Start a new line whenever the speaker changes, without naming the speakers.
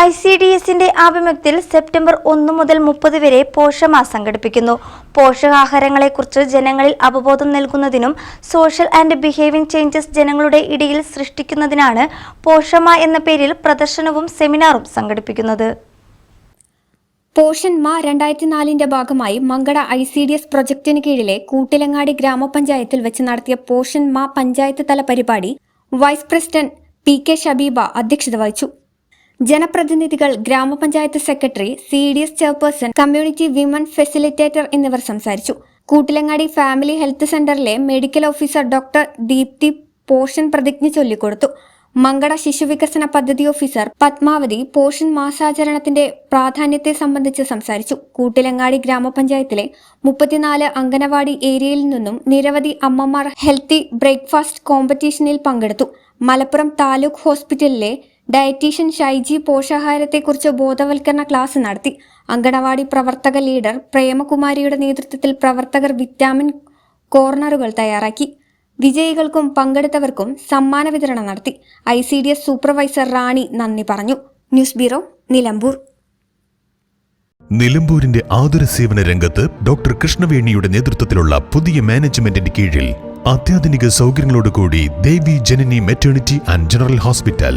I C D എസിന്റെ ആഭിമുഖ്യത്തിൽ September ഒന്ന് മുതൽ മുപ്പത് വരെ പോഷമ സംഘടിപ്പിക്കുന്നു. പോഷകാഹാരങ്ങളെക്കുറിച്ച് ജനങ്ങളിൽ അവബോധം നൽകുന്നതിനും സോഷ്യൽ ആൻഡ് ബിഹേവിയർ ചേഞ്ചസ് ജനങ്ങളുടെ ഇടയിൽ സൃഷ്ടിക്കുന്നതിനാണ് പോഷമ എന്ന പേരിൽ പ്രദർശനവും സെമിനാറും സംഘടിപ്പിക്കുന്നത്.
പോഷൻ മാ രണ്ടായിരത്തി നാലിന്റെ ഭാഗമായി Mankada I C D S പ്രൊജക്ടിന് കീഴിലെ കൂട്ടിലങ്ങാടി ഗ്രാമപഞ്ചായത്തിൽ വെച്ച് നടത്തിയ പോഷൻ മാ പഞ്ചായത്ത് തല പരിപാടി vice president P K Shabeeba അധ്യക്ഷത വഹിച്ചു. ജനപ്രതിനിധികൾ ഗ്രാമപഞ്ചായത്ത് secretary C D S chairperson community women facilitator എന്നിവർ സംസാരിച്ചു. കൂട്ടിലങ്ങാടി ഫാമിലി ഹെൽത്ത് സെന്ററിലെ medical officer doctor Deepthi Poshan പ്രതിജ്ഞ ചൊല്ലിക്കൊടുത്തു. മങ്കട ശിശുവികസന പദ്ധതി ഓഫീസർ പത്മാവതി പോഷൻ മാസാചരണത്തിന്റെ പ്രാധാന്യത്തെ സംബന്ധിച്ച് സംസാരിച്ചു. കൂട്ടിലങ്ങാടി ഗ്രാമപഞ്ചായത്തിലെ മുപ്പത്തിനാല് അംഗനവാടി ഏരിയയിൽ നിന്നും നിരവധി അമ്മമാർ ഹെൽത്തി ബ്രേക്ക്ഫാസ്റ്റ് കോമ്പറ്റീഷനിൽ പങ്കെടുത്തു. മലപ്പുറം താലൂക്ക് ഹോസ്പിറ്റലിലെ ഡയറ്റീഷ്യൻ ഷൈജി പോഷാഹാരത്തെക്കുറിച്ച് ബോധവൽക്കരണ ക്ലാസ് നടത്തി. അങ്കണവാടി പ്രവർത്തക ലീഡർ പ്രേമകുമാരിയുടെ നേതൃത്വത്തിൽ പ്രവർത്തകർ വിറ്റാമിൻ കോർണറുകൾ തയ്യാറാക്കി. വിജയികൾക്കും പങ്കെടുത്തവർക്കും സമ്മാന വിതരണം നടത്തി. I C D S supervisor Rani നന്ദി പറഞ്ഞു. News bureau Nilambur.
നിലമ്പൂരിന്റെ ആതുര സേവന രംഗത്ത് ഡോക്ടർ കൃഷ്ണവേണിയുടെ നേതൃത്വത്തിലുള്ള പുതിയ മാനേജ്മെന്റിന്റെ കീഴിൽ അത്യാധുനിക സൗകര്യങ്ങളോടുകൂടി Devi Janani maternity and general hospital